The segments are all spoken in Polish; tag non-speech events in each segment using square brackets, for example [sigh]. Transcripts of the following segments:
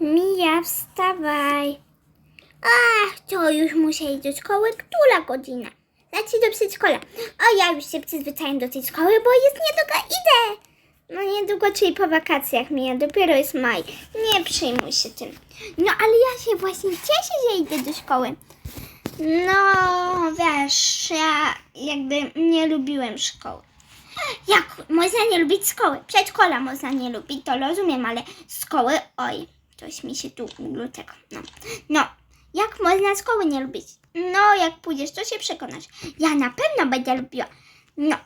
Mija, wstawaj. Ach, to już muszę iść do szkoły. Która godzina? Znaczy do przedszkola. O, ja już się przyzwyczaiłem do tej szkoły, bo jest niedługo idę. No niedługo, czyli po wakacjach mija, dopiero jest maj. Nie przejmuj się tym. No, ale ja się właśnie cieszę, że idę do szkoły. No, wiesz, ja jakby nie lubiłem szkoły. Jak można nie lubić szkoły? Przedszkola można nie lubić, to rozumiem, ale szkoły, oj, coś mi się tu tego. No. no, jak można szkoły nie lubić? No, jak pójdziesz, to się przekonasz. Ja na pewno będę lubiła. No,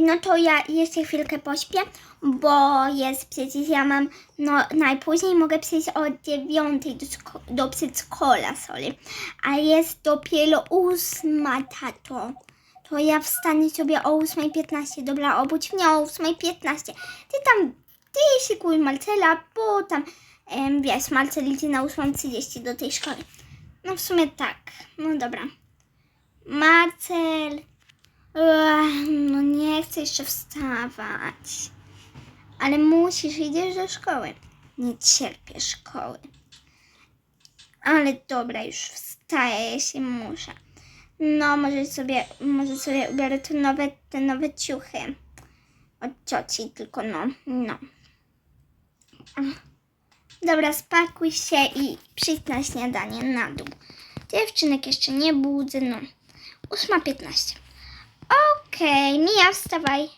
no to ja jeszcze chwilkę pośpię, bo jest przecież ja mam, no najpóźniej mogę przyjść o dziewiątej do, do przedszkola, sorry. A jest dopiero ósma, tato. To ja wstanę sobie o 8.15. Dobra, obudź mnie o 8.15. Ty tam, ty szykuj Marcela, bo tam, wiesz, Marcel idzie na 8.30 do tej szkoły. No w sumie tak, no dobra. Marcel, no nie chcę jeszcze wstawać. Ale musisz, idziesz do szkoły. Nie cierpię szkoły. Ale dobra, już wstaję, jeśli muszę. No, może sobie, może sobie ubiorę te nowe, te nowe ciuchy. Od cioci, tylko no, no. Ach. Dobra, spakuj się i przyjdź na śniadanie na dół. Dziewczynek jeszcze nie budzę, no. 8.15. Okej, Mija, wstawaj.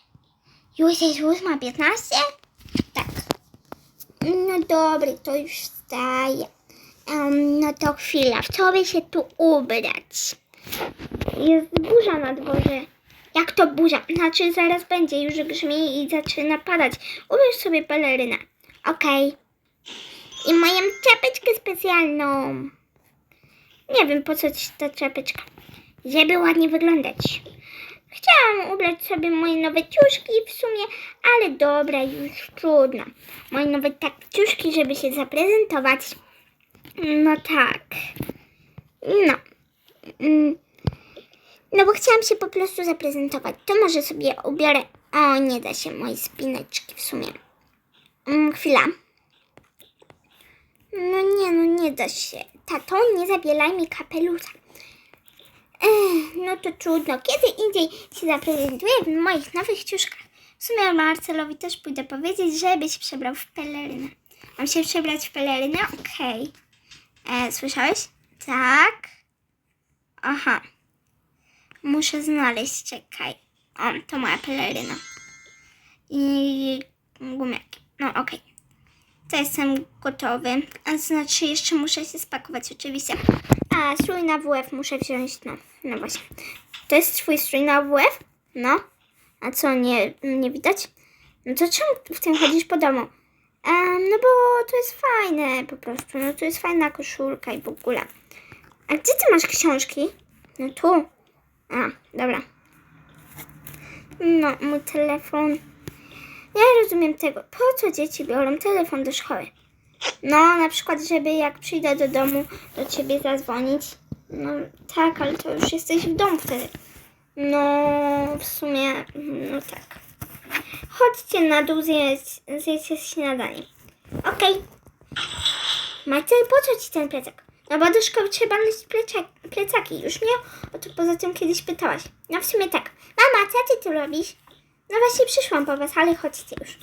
Już jest 8.15? Tak. No dobra, to już wstaję. Em, no to chwila, by się tu ubrać? Jest burza na dworze. Jak to burza? Znaczy zaraz będzie, już grzmi i zaczyna padać. Ubierz sobie pelerynę. Okej. I moją czapeczkę specjalną. Nie wiem po co ci ta czapeczka. Żeby ładnie wyglądać. Chciałam ubrać sobie moje nowe ciuszki w sumie, ale dobra, już trudno. Moje nowe tak ciuszki, żeby się zaprezentować. No tak. No. Mm. No bo chciałam się po prostu zaprezentować. To może sobie ubiorę. O, nie da się mojej spineczki w sumie. Mm, chwila. No nie, no nie da się. Tato, nie zabielaj mi kapelusza. Ech, no to trudno. Kiedy indziej się zaprezentuję w moich nowych ciuszkach. W sumie Marcelowi też pójdę powiedzieć, żeby się przebrał w pelerynę. Mam się przebrać w pelerynę? Okej. E, Słyszałeś? Tak. Aha. Muszę znaleźć, czekaj. O, to moja peleryna. I gumiaki. No, okej. To jestem gotowy. A znaczy, jeszcze muszę się spakować, oczywiście. A, strój na WF muszę wziąć. No, no właśnie. To jest twój strój na WF? No. A co, nie, nie widać? No to czemu w tym chodzisz po domu? Em, no bo to jest fajne po prostu. No to jest fajna koszulka i w ogóle. A gdzie ty masz książki? No tu. A, dobra. No, mój telefon. Nie rozumiem tego. Po co dzieci biorą telefon do szkoły? No, na przykład, żeby jak przyjdę do domu, do ciebie zadzwonić. No tak, ale to już jesteś w domu wtedy. No, w sumie, no tak. Chodźcie na dół zjeść, śniadanie. Okej. Marcel, po co ci ten plecak? No bo do szkoły trzeba nosić plecak, plecaki, już nie? O to poza tym kiedyś pytałaś. No w sumie tak. Mama, co ty tu robisz? No właśnie przyszłam po was, ale chodźcie już.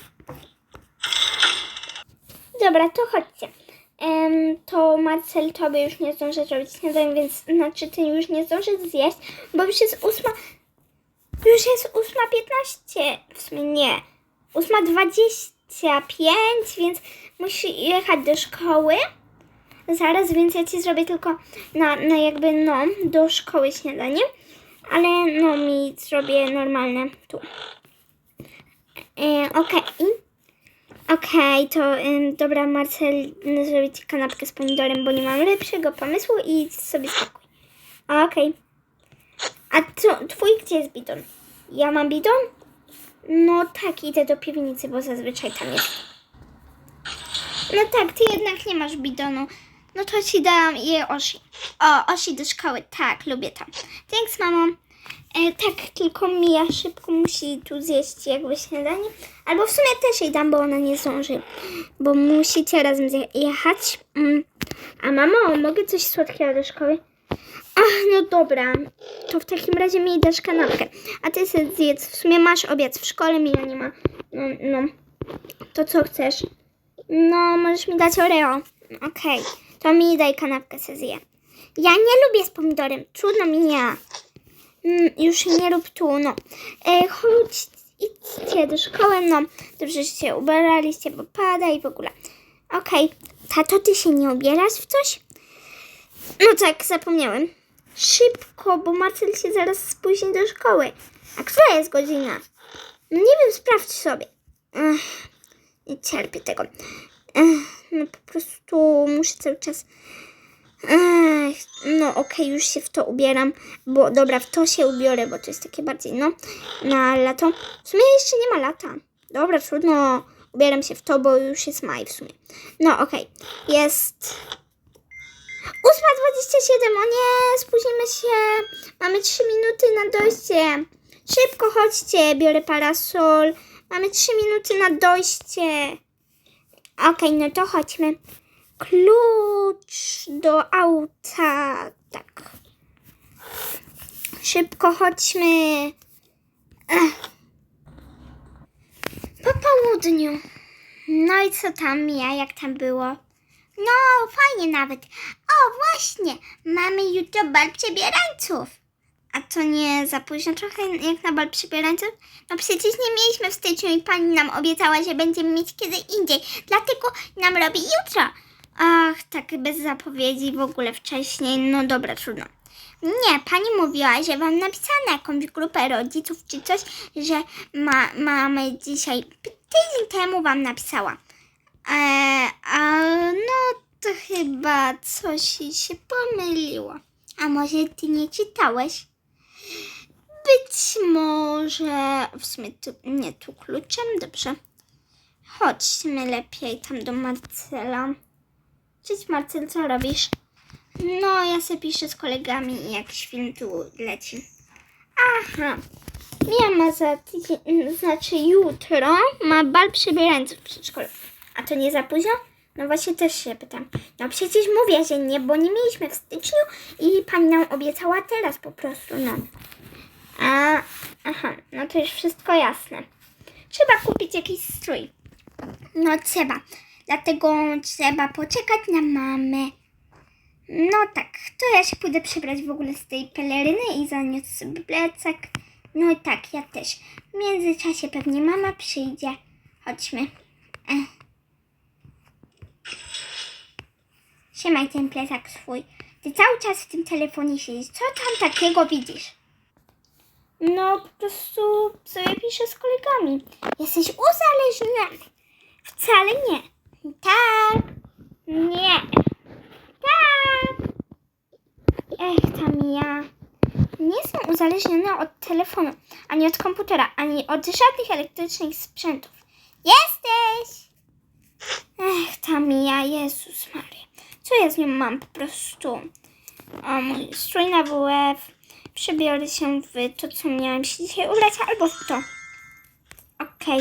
Dobra, to chodźcie. Em, to Marcel tobie już nie zdąży zrobić śniadania, więc znaczy ty już nie zdążysz zjeść, bo już jest ósma... Już jest ósma piętnaście. W sumie nie. Ósma dwadzieścia pięć, więc musi jechać do szkoły. Zaraz, więc ja ci zrobię tylko na, na jakby no, do szkoły śniadanie. Ale no mi zrobię normalne tu. E, Okej. Okej, to ym, dobra, Marcel, zrobię ci kanapkę z pomidorem, bo nie mam lepszego pomysłu i sobie spokój. Okej. A co, twój gdzie jest bidon? Ja mam bidon? No tak, idę do piwnicy, bo zazwyczaj tam jest. No tak, ty jednak nie masz bidonu. No to ci dam je Osi. O, Osi do szkoły, tak, lubię to. Thanks, mamo. E, tak, tylko Mija szybko musi tu zjeść jakby śniadanie. Albo w sumie też jej dam, bo ona nie zdąży. Bo musicie razem jechać. Mm. A mamo, mogę coś słodkiego do szkoły? Ach, no dobra. To w takim razie mi dasz kanapkę. A ty sobie zjedz. W sumie masz obiad w szkole, Mija nie ma. No, no. To co chcesz? No, możesz mi dać Oreo. Okej. To mi daj kanapkę, se zje. Ja nie lubię z pomidorem. Trudno mi nie. Mm, już nie rób tu, no. E, chodź, idźcie do szkoły, no. Dobrze, że się ubieraliście, bo pada i w ogóle. Okej. Tato, ty się nie ubierasz w coś? No tak, zapomniałem. Szybko, bo Marcel się zaraz spóźni do szkoły. A która jest godzina? No nie wiem, sprawdź sobie. Ech, nie cierpię tego. Ech, no po prostu muszę cały czas... Ech, no okej, już się w to ubieram, bo dobra, w to się ubiorę, bo to jest takie bardziej, no, na lato. W sumie jeszcze nie ma lata. Dobra, trudno, ubieram się w to, bo już jest maj w sumie. No okej, jest 8.27, o nie, spóźnimy się. Mamy 3 minuty na dojście. Szybko chodźcie, biorę parasol. Mamy 3 minuty na dojście. Okej, no to chodźmy. Klucz do auta. Tak. Szybko chodźmy. Ech. Po południu. No i co tam, Mija, jak tam było? No, fajnie nawet. O, właśnie, mamy jutro bal przebierańców. A to nie za późno trochę jak na bal przebierańców? No przecież nie mieliśmy w styczniu i pani nam obiecała, że będziemy mieć kiedy indziej. Dlatego nam robi jutro. Ach, tak bez zapowiedzi w ogóle wcześniej. No dobra, trudno. Nie, pani mówiła, że wam napisała na jakąś grupę rodziców czy coś, że ma, mamy dzisiaj, tydzień temu wam napisała. Eee, a no to chyba coś się pomyliło. A może ty nie czytałeś? Być może. W sumie tu, nie tu kluczem, dobrze. Chodźmy lepiej tam do Marcela. Cześć Marcel, co robisz? No, ja sobie piszę z kolegami i jakiś film tu leci. Aha. Mia ma za tydzień, znaczy jutro ma bal przebierańców w przedszkolu. A to nie za późno? No właśnie też się pytam. No przecież mówię, że nie, bo nie mieliśmy w styczniu i pani nam obiecała teraz po prostu, no. A, aha, no to już wszystko jasne. Trzeba kupić jakiś strój. No trzeba. Dlatego trzeba poczekać na mamę. No tak, to ja się pójdę przebrać w ogóle z tej peleryny i zaniosę sobie plecak. No i tak, ja też. W międzyczasie pewnie mama przyjdzie. Chodźmy. Ech. Siemaj ten plecak swój. Ty cały czas w tym telefonie siedzisz. Co tam takiego widzisz? No, po prostu sobie piszę z kolegami. Jesteś uzależniony. Wcale nie. Tak. Nie. Tak. Ech, tam ja. Nie jestem uzależniona od telefonu, ani od komputera, ani od żadnych elektrycznych sprzętów. Jesteś! Ech, tam ja, Jezus Maria. Co ja z nią mam po prostu? O, mój strój na WF. Przebiorę się w to, co miałem się dzisiaj ubrać, albo w to. Okej.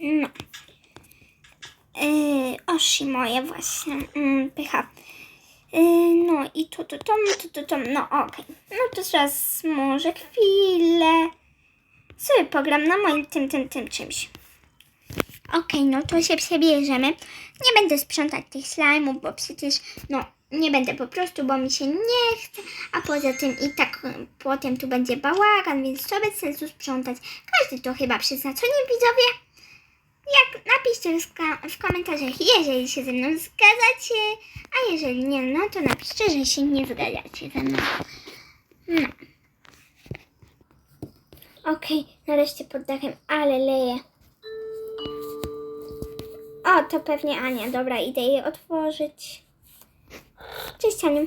No. Yy, osi moje właśnie. Yy, pycha. Yy, no i to, to, to, to, to, to, no okej. No to teraz może chwilę sobie pogram na moim tym, tym, tym czymś. Okej, no to się przebierzemy. Nie będę sprzątać tych slajmów, bo przecież, no, nie będę po prostu, bo mi się nie chce. A poza tym i tak y, potem tu będzie bałagan, więc co bez sensu sprzątać. Każdy to chyba przyzna, co nie widzowie? Jak napiszcie w, komentarzach, jeżeli się ze mną zgadzacie, a jeżeli nie, no to napiszcie, że się nie zgadzacie ze mną. No. Okej, nareszcie pod dachem, ale leje. O, to pewnie Ania. Dobra, idę jej otworzyć. Cześć Aniu.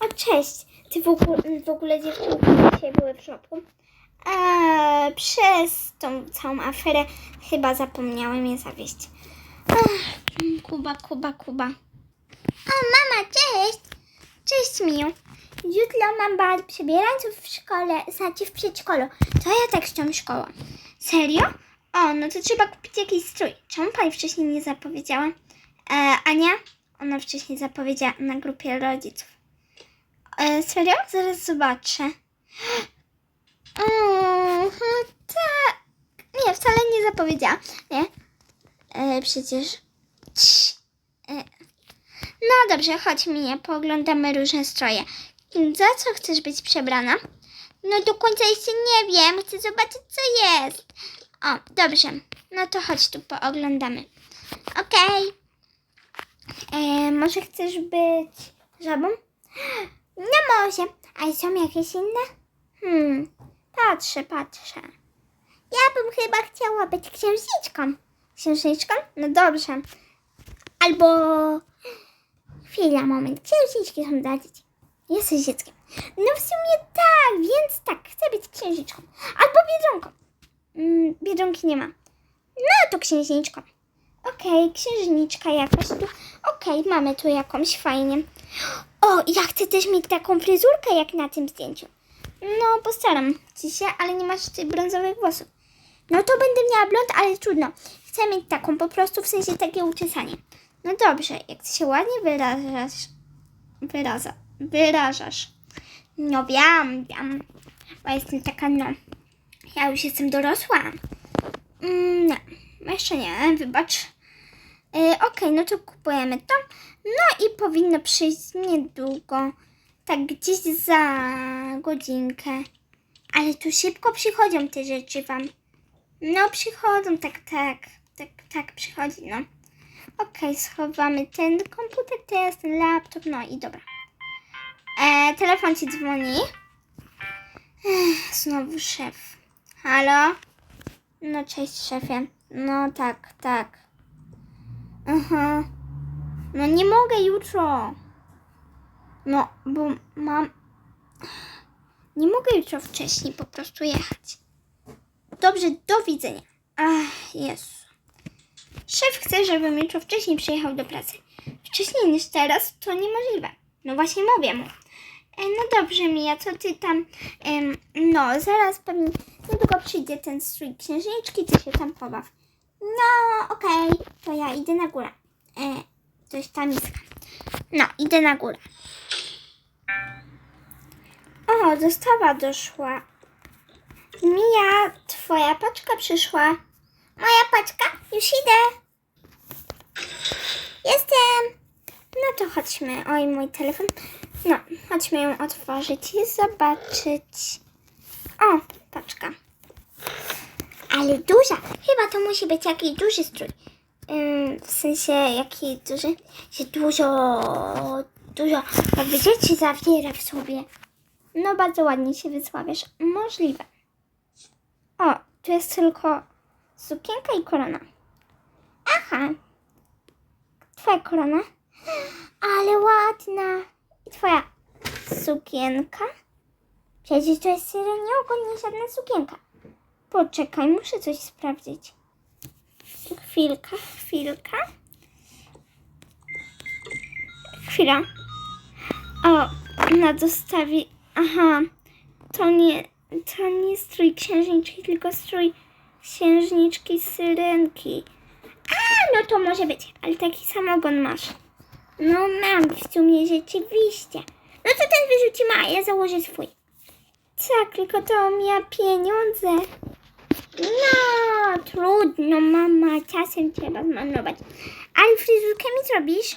O, cześć. Ty w ogóle, w ogóle dziewczynki dzisiaj były w szopu. Eee, przez tą całą aferę chyba zapomniałem je zawieść. Ach, Kuba, Kuba, Kuba. O, mama, cześć. Cześć, Miu. Jutro mam bal przebierańców w szkole, znaczy w przedszkolu. To ja tak chciałam szkołą. Serio? O, no to trzeba kupić jakiś strój. Czemu pani wcześniej nie zapowiedziała? E, Ania? Ona wcześniej zapowiedziała na grupie rodziców. E, serio? Zaraz zobaczę. Mhm, tak. Nie, wcale nie zapowiedziała. Nie. E, przecież. E. No dobrze, chodź mnie, pooglądamy różne stroje. Za co chcesz być przebrana? No do końca jeszcze nie wiem, chcę zobaczyć co jest. O, dobrze, no to chodź tu pooglądamy. Okej. E, może chcesz być żabą? [gasps] No może. A są jakieś inne? Hmm, patrzę, patrzę. Ja bym chyba chciała być księżniczką. Księżniczką? No dobrze. Albo... Chwila, moment. Księżniczki są dla dzieci. Jesteś dzieckiem. No w sumie tak, więc tak, chcę być księżniczką. Albo biedronką. Mm, biedronki nie ma. No to księżniczką. Okej, księżniczka jakaś tu. Okej, mamy tu jakąś fajnie. O, ja chcę też mieć taką fryzurkę jak na tym zdjęciu. No, postaram ci się, ale nie masz tych brązowych włosów. No to będę miała blond, ale trudno. Chcę mieć taką po prostu, w sensie takie uczesanie. No dobrze, jak ty się ładnie wyrażasz. Wyraza, wyrażasz. No wiem, wiem. Bo jestem taka, no. Ja już jestem dorosła. Mm, nie, jeszcze nie, wybacz. Yy, Okej, no to kupujemy to. No i powinno przyjść niedługo. Tak gdzieś za godzinkę. Ale tu szybko przychodzą te rzeczy wam. No przychodzą, tak, tak. Tak, tak, przychodzi, no. Okej, schowamy ten komputer teraz, ten laptop, no i dobra. E, telefon ci dzwoni. Ech, znowu szef. Halo? No cześć szefie. No tak, tak. Aha. No nie mogę jutro. No, bo mam... Nie mogę jutro wcześniej po prostu jechać. Dobrze, do widzenia. Ach, Jezu. Szef chce, żebym jutro wcześniej przyjechał do pracy. Wcześniej niż teraz to niemożliwe. No właśnie mówię mu. E, no dobrze, Mija, co ty tam... No, zaraz pewnie niedługo przyjdzie ten strój księżniczki, ty się tam pobaw. No, okej, to ja idę na górę. E, to jest ta miska. No, idę na górę. O, dostawa doszła. Mija, twoja paczka przyszła. Moja paczka? Już idę. Jestem. No to chodźmy. Oj, mój telefon. No, chodźmy ją otworzyć i zobaczyć. O, paczka. Ale duża. Chyba to musi być jakiś duży strój. W sensie jaki duży, że dużo, dużo jakby zawiera w sobie. No bardzo ładnie się wysławiasz. Możliwe. O, tu jest tylko sukienka i korona. Aha. Twoja korona. Ale ładna. I twoja sukienka. Przecież to jest syreniogo, nie żadna sukienka. Poczekaj, muszę coś sprawdzić. Chwilka, chwilka. Chwila. O, na dostawie. Aha, to nie, to nie strój księżniczki, tylko strój księżniczki syrenki. A, no to może być, ale taki samogon masz. No mam w sumie rzeczywiście. No to ten wyrzucimy, a ja założę swój. Tak, tylko to mija pieniądze. No, trudno, mama, czasem trzeba zmarnować. Ale fryzurkę mi zrobisz?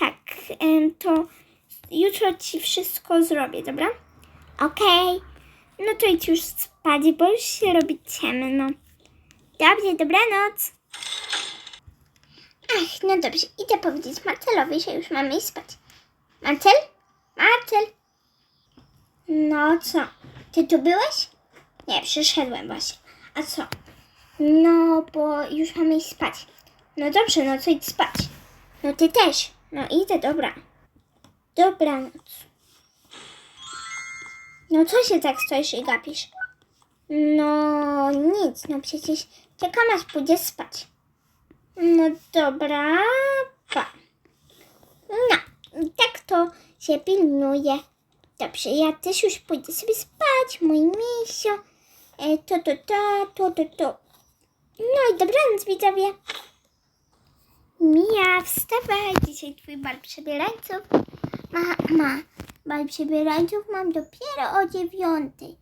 Tak, to jutro ci wszystko zrobię, dobra? Okej. No to idź już spać, bo już się robi ciemno. Dobrze, dobranoc. Ach, no dobrze, idę powiedzieć Marcelowi, że już mamy iść spać. Marcel? Marcel? No co? Ty tu byłeś? Nie, przyszedłem właśnie. A co? No, bo już mamy iść spać. No dobrze, no to idź spać. No ty też. No idę, dobra. Dobranoc. No co się tak stoisz i gapisz? No nic, no przecież czekam aż pójdzie spać. No dobra, pa. No, tak to się pilnuje. Dobrze, ja też już pójdę sobie spać, mój misio. E, to, to, to, to, to, to. No i dobranoc, widzowie. Mija, wstawaj, dzisiaj twój bal przebierańców. Ma, ma, bal przebierańców mam dopiero o dziewiątej,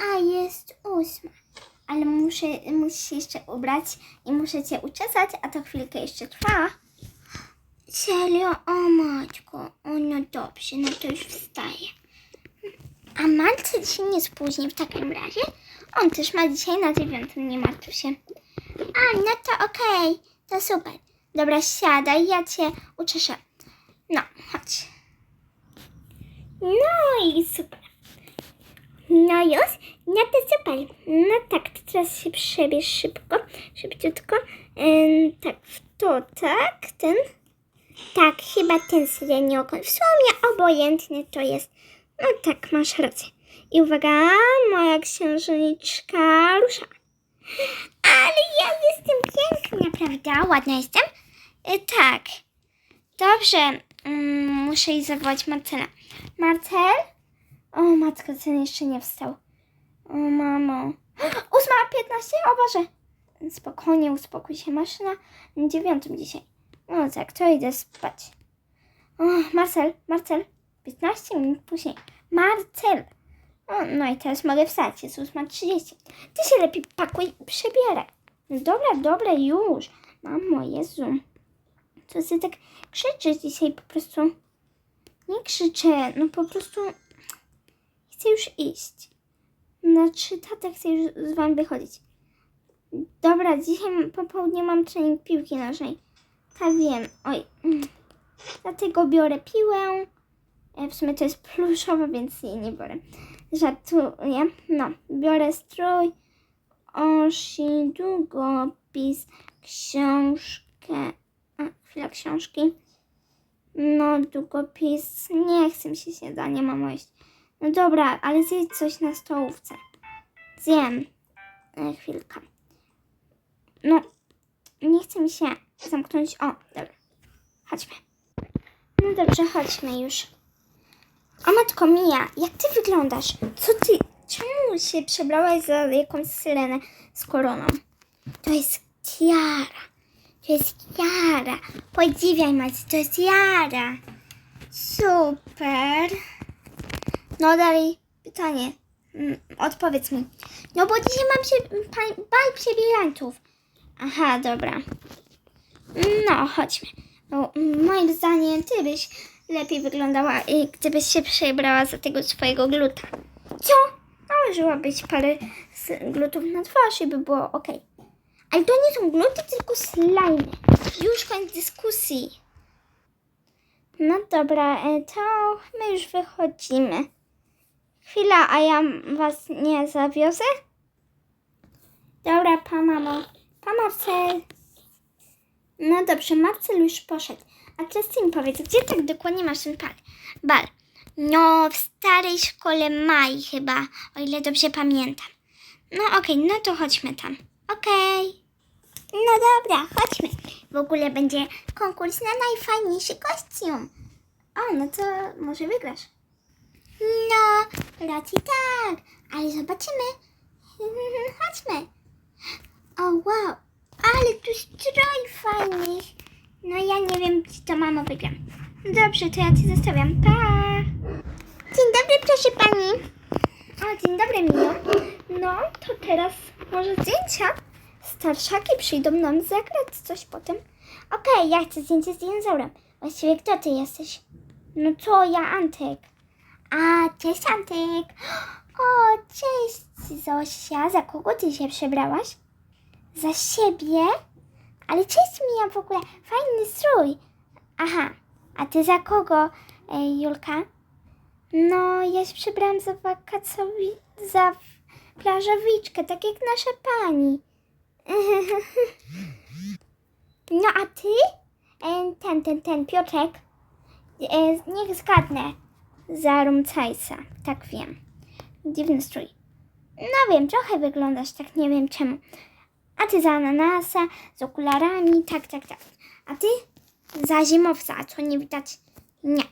a jest ósma. Ale muszę, musisz się jeszcze ubrać i muszę cię uczesać, a to chwilkę jeszcze trwa. Serio? O matko, o no dobrze, no to już wstaję. A Marce dzisiaj nie spóźni w takim razie? On też ma dzisiaj na dziewiątym, nie martw się. A, no to okej, to super. Dobra, siadaj, ja cię uczeszę. No, chodź. No i super. No już? No to super. No tak, to teraz się przebierz szybko, szybciutko. Ym, tak, w to, tak, ten. Tak, chyba ten syreniokoń. W sumie obojętnie to jest. No tak, masz rację. I uwaga, moja księżniczka rusza. Ale ja jestem piękna, prawda? Ładna jestem? E, tak. Dobrze, mm, muszę jej zawołać Marcela. Marcel? O, matko, ten jeszcze nie wstał. O, mamo. Ósma, piętnaście? O Boże. Spokojnie, uspokój się. Masz na dziewiątym dzisiaj. No tak, to idę spać. O, Marcel, Marcel. 15 minut później. Marcel. O, no i teraz mogę wstać. Jest 8.30. Ty się lepiej pakuj i przebieraj. No dobra, dobra, już. Mamo, Jezu. Co ty tak krzyczysz dzisiaj po prostu? Nie krzyczę, no po prostu chcę już iść. Znaczy, tata chce już z wami wychodzić. Dobra, dzisiaj po południu mam trening piłki nożnej. Tak wiem. Oj. Dlatego biorę piłę. E, W sumie to jest pluszowa, więc jej nie biorę. Żartuję. No, biorę strój, osi, długopis, książkę. A, chwila książki. No, długopis. Nie chcę się śniadania, mamo jeść. No dobra, ale zjedz coś na stołówce. Zjem. E, chwilkę. No, nie chce mi się zamknąć. O, dobra. Chodźmy. No dobrze, chodźmy już. O matko Mija, jak ty wyglądasz? Co ty, czemu się przebrałaś za jakąś syrenę z koroną? To jest Kiara. To jest Kiara. Podziwiaj Macie, to jest Jara. Super. No dalej pytanie. Mm, Odpowiedz mi. No bo dzisiaj mam się bal przebierańców. Aha, dobra. No, chodźmy. No, moim zdaniem ty byś lepiej wyglądała, y, gdybyś się przebrała za tego swojego gluta. Co? Nałożyłabyś parę glutów na twarz i by było ok. Ale to nie są gluty, tylko slime. Już koniec dyskusji. No dobra, e, to my już wychodzimy. Chwila, a ja was nie zawiozę? Dobra, pa mamo. Pa Marcel. No dobrze, Marcel już poszedł. A teraz ty mi powiedz, gdzie tak dokładnie masz ten bal? Bal. No, w starej szkole Mai chyba, o ile dobrze pamiętam. No okej, no to chodźmy tam. Okej. No dobra, chodźmy. W ogóle będzie konkurs na najfajniejszy kostium. O, no to może wygrasz. No, raczej tak, ale zobaczymy. [laughs] Chodźmy. O wow, ale tu strój fajny. No ja nie wiem, czy to mamo wygram. Dobrze, to ja cię zostawiam. Pa! Dzień dobry, proszę pani. O, dzień dobry, Mio. No, to teraz może zdjęcia? Starszaki przyjdą nam zagrać coś potem. Okej, ja chcę zdjęcie z dinozaurem. Właściwie kto ty jesteś? No co, ja Antek. A, cześć Antek. O, cześć Zosia. Za kogo ty się przebrałaś? Za siebie? Ale cześć Mija w ogóle, fajny strój. Aha, a ty za kogo, e, Julka? No, ja się przebrałam za wakacowi, za plażowiczkę, tak jak nasza pani. [laughs] No, a ty? E, ten, ten, ten, Piotrek. E, niech zgadnę. Za Rumcajsa, tak wiem. Dziwny strój. No wiem, trochę wyglądasz tak, nie wiem czemu. A ty za ananasa, z okularami, tak, tak, tak. A ty za zimowca, a co nie widać? Nie.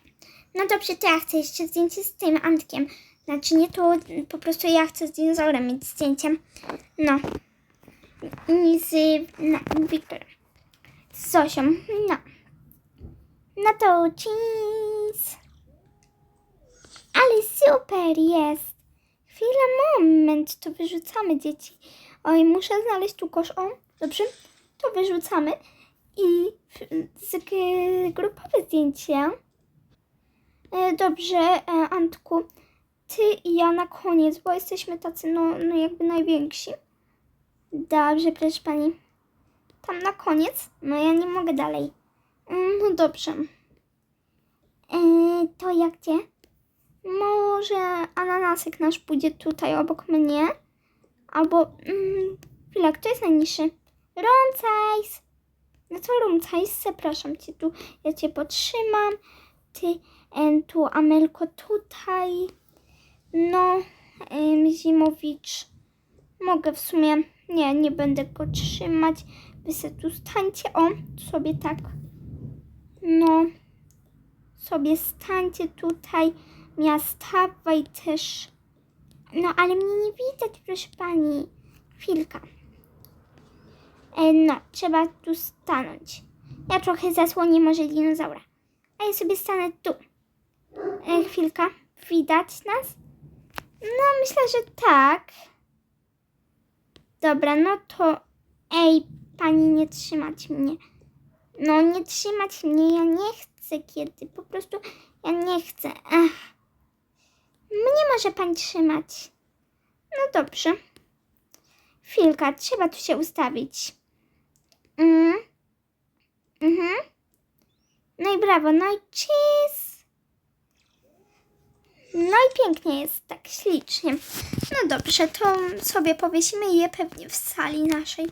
No dobrze, to ja chcę jeszcze zdjęcie z tym Antkiem. Znaczy nie to, po prostu ja chcę z dinozaurem mieć zdjęciem. No. I z no, Wiktorem. Z Zosią. No. No to cheese. Ale super jest. Chwila, moment. To wyrzucamy dzieci. Oj, muszę znaleźć tu kosz. O, dobrze. To wyrzucamy. I z, grupowe zdjęcie. E, Dobrze, e, Antku, ty i ja na koniec, bo jesteśmy tacy, no, no jakby najwięksi. Dobrze, proszę pani. Tam na koniec? No ja nie mogę dalej. Mm, No dobrze. E, to jak gdzie? Może ananasek nasz pójdzie tutaj obok mnie? Albo, mm, chwila, kto jest najniższy? Roncajs! No to Roncajs, zapraszam cię tu, ja cię potrzymam. Ty, em, tu Amelko tutaj. No, em, Zimowicz. Mogę w sumie, nie, nie będę go trzymać. Wy se tu stańcie, o, sobie tak. No, sobie stańcie tutaj. Miała stawaj też. No, ale mnie nie widać, proszę pani. Chwilka. E, no, trzeba tu stanąć. Ja trochę zasłonię może dinozaura. A ja sobie stanę tu. E, chwilka. Widać nas? No, myślę, że tak. Dobra, no to... Ej, pani, nie trzymać mnie. No, nie trzymać mnie, ja nie chcę kiedy. Po prostu ja nie chcę. Ach. Mnie może pani trzymać. No dobrze. Chwilka, trzeba tu się ustawić. Mm. Mhm. No i brawo, no i cheese. No i pięknie jest, tak ślicznie. No dobrze, to sobie powiesimy je pewnie w sali naszej.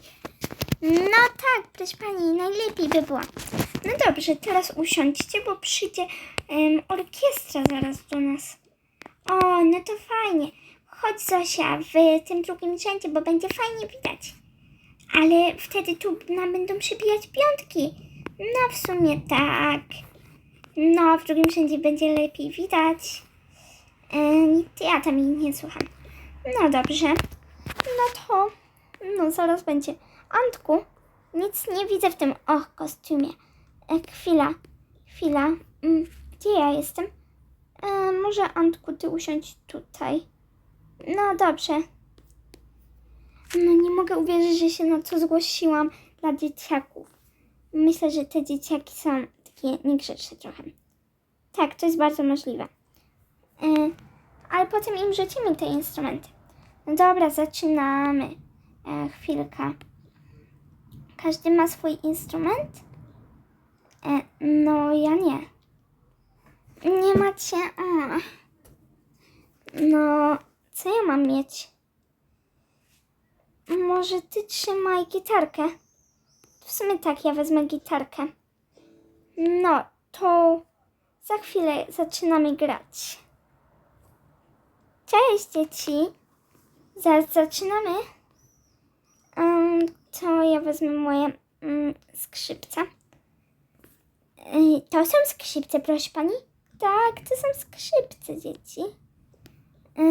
No tak, proszę pani, najlepiej by było. No dobrze, teraz usiądźcie, bo przyjdzie em, orkiestra zaraz do nas. O, no to fajnie. Chodź Zosia w tym drugim rzędzie, bo będzie fajnie widać. Ale wtedy tu nam będą przybijać piątki. No w sumie tak. No, w drugim rzędzie będzie lepiej widać. Yy, ja tam jej nie słucham. No dobrze. No to, no zaraz będzie. Antku, nic nie widzę w tym, och, kostiumie. E, chwila, chwila. Mm, gdzie ja jestem? E, może Antku, ty usiądź tutaj. No dobrze. No nie mogę uwierzyć, że się na to zgłosiłam dla dzieciaków. Myślę, że te dzieciaki są takie niegrzeczne trochę. Tak, to jest bardzo możliwe. E, ale potem im rzucimy te instrumenty. No dobra, zaczynamy. E, chwilka. Każdy ma swój instrument? E, no, ja nie. Nie macie. O. No, co ja mam mieć? Może ty trzymaj gitarkę? W sumie tak, ja wezmę gitarkę. No, to za chwilę zaczynamy grać. Cześć dzieci. Zaraz zaczynamy. Um, to ja wezmę moje um, skrzypce. Ej, To są skrzypce, proszę pani? Tak, to są skrzypce, dzieci. [laughs]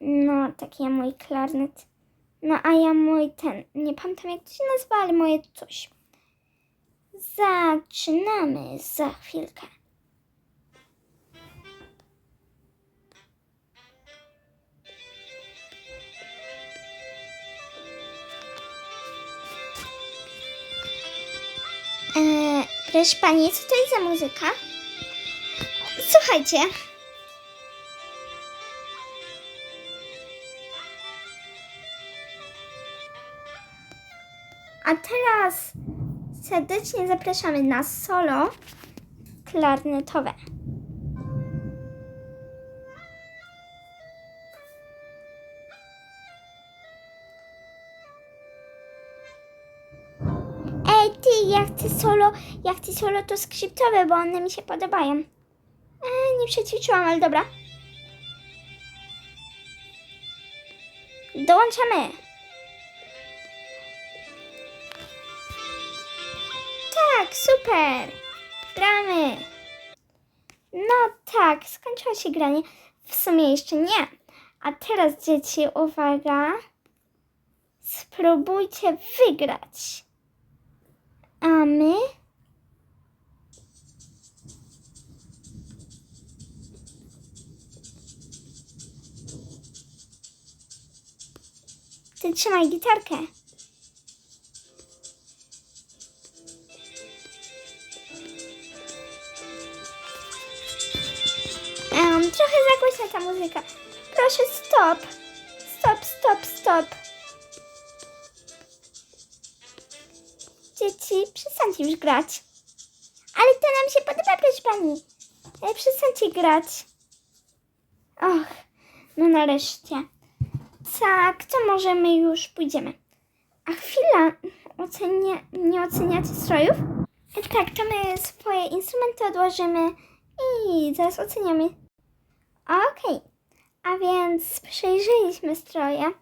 No, taki ja mój klarnet. No, a ja mój ten, nie pamiętam jak to się nazywa, ale moje coś. Zaczynamy za chwilkę. Proszę pani, co to jest za muzyka? Słuchajcie. A teraz serdecznie zapraszamy na solo klarnetowe. Solo, ja chcę solo to skrzypcowe, bo one mi się podobają. E, nie przećwiczyłam, ale dobra. Dołączamy. Tak, super. Gramy. No tak, skończyło się granie. W sumie jeszcze nie. A teraz, dzieci, uwaga. Spróbujcie wygrać. A my? Ty trzymaj gitarkę. Em, trochę za głośna ta muzyka. Proszę, stop. Stop, stop, stop. Dzieci, przestańcie już grać. Ale to nam się podoba, proszę pani. Ale przestańcie grać. Och, no nareszcie. Tak, to może my już pójdziemy. A chwila, ocenia, nie oceniacie strojów? E, Tak, to my swoje instrumenty odłożymy i zaraz oceniamy. Okej, a więc przejrzeliśmy stroje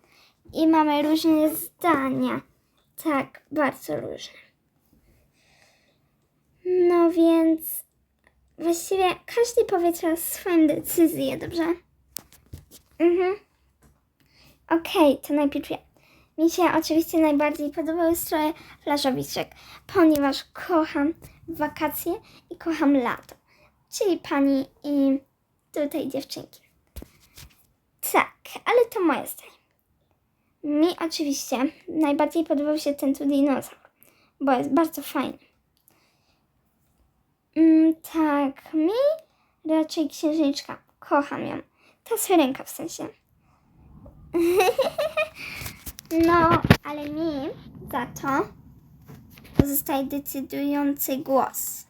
i mamy różne zdania. Tak, bardzo różne. No więc właściwie każdy powie teraz swoją decyzję, dobrze? Mhm. Okej, to najpierw ja. Mi się oczywiście najbardziej podobały stroje plażowiczek, ponieważ kocham wakacje i kocham lato. Czyli pani i tutaj dziewczynki. Tak, ale to moje zdanie. Mi oczywiście najbardziej podobał się ten tu dinozaur, bo jest bardzo fajny. Mm, tak, mi raczej księżniczka. Kocham ją. Ta syrenka w sensie. [laughs] No, ale mi za to pozostaje decydujący głos.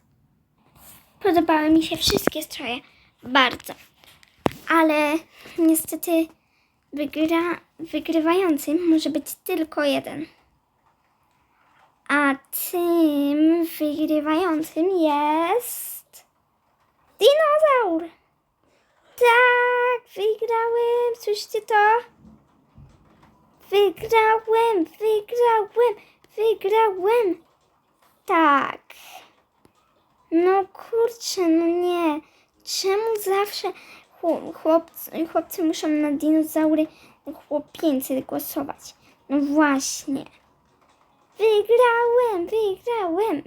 Podobały mi się wszystkie stroje. Bardzo. Ale niestety wygra, wygrywającym może być tylko jeden. A tym wygrywającym jest dinozaur. Tak, wygrałem. Słyszycie to? Wygrałem, wygrałem, wygrałem. Tak. No kurczę, no nie. Czemu zawsze chłop- chłopcy, chłopcy muszą na dinozaury chłopieńcy głosować? No właśnie. Wygrałem, wygrałem.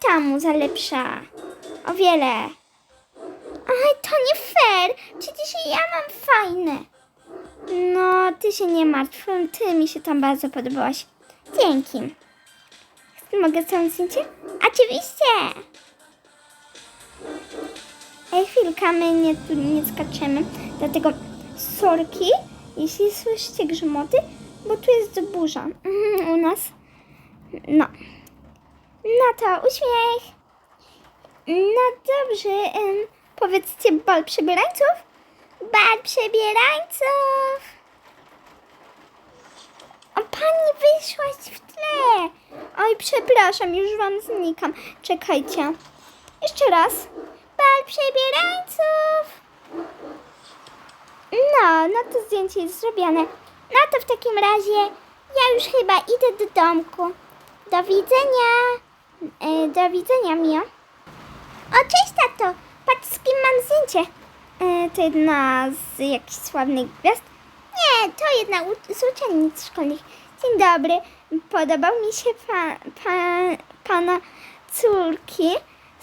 Ta muza lepsza. O wiele. Ale to nie fair. Przecież ja mam fajne. No, ty się nie martw. Ty mi się tam bardzo podobałaś. Dzięki. Mogę całą zdjęcie? Oczywiście. Ej, chwilka, my nie, nie skaczemy. Dlatego sorki, jeśli słyszycie grzmoty, bo tu jest burza. Mhm, u nas. No. No to uśmiech. No dobrze. powiedzcie bal przebierańców? Bal przebierańców! O, pani wyszłaś w tle! Oj, przepraszam, już wam znikam. Czekajcie. Jeszcze raz. Bal przebierańców! No, no to zdjęcie jest zrobione. No to w takim razie ja już chyba idę do domku. Do widzenia. E, do widzenia, Mio. O, cześć, tato. Patrz, z kim mam zdjęcie. E, to jedna z jakichś sławnych gwiazd? Nie, to jedna z uczennic szkolnych. Dzień dobry. Podobał mi się pa, pa, pana córki.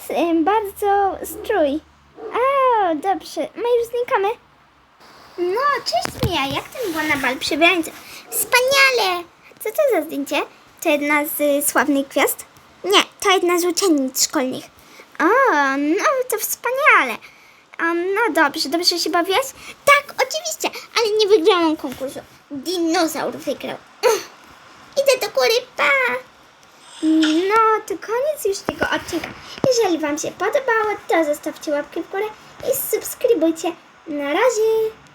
E, bardzo strój. O, dobrze. My już znikamy. No, cześć Mija, jak ten było na bal przebierańców? Wspaniale! Co to za zdjęcie? To jedna z y, sławnych gwiazd? Nie, to jedna z uczennic szkolnych. O, no to wspaniale. Um, no dobrze, dobrze się bawiłaś? Tak, oczywiście, ale nie wygrałam konkursu. Dinozaur wygrał. [laughs] Idę do góry, pa! No, to koniec już tego odcinka. Jeżeli Wam się podobało, to zostawcie łapkę w górę i subskrybujcie. Na razie!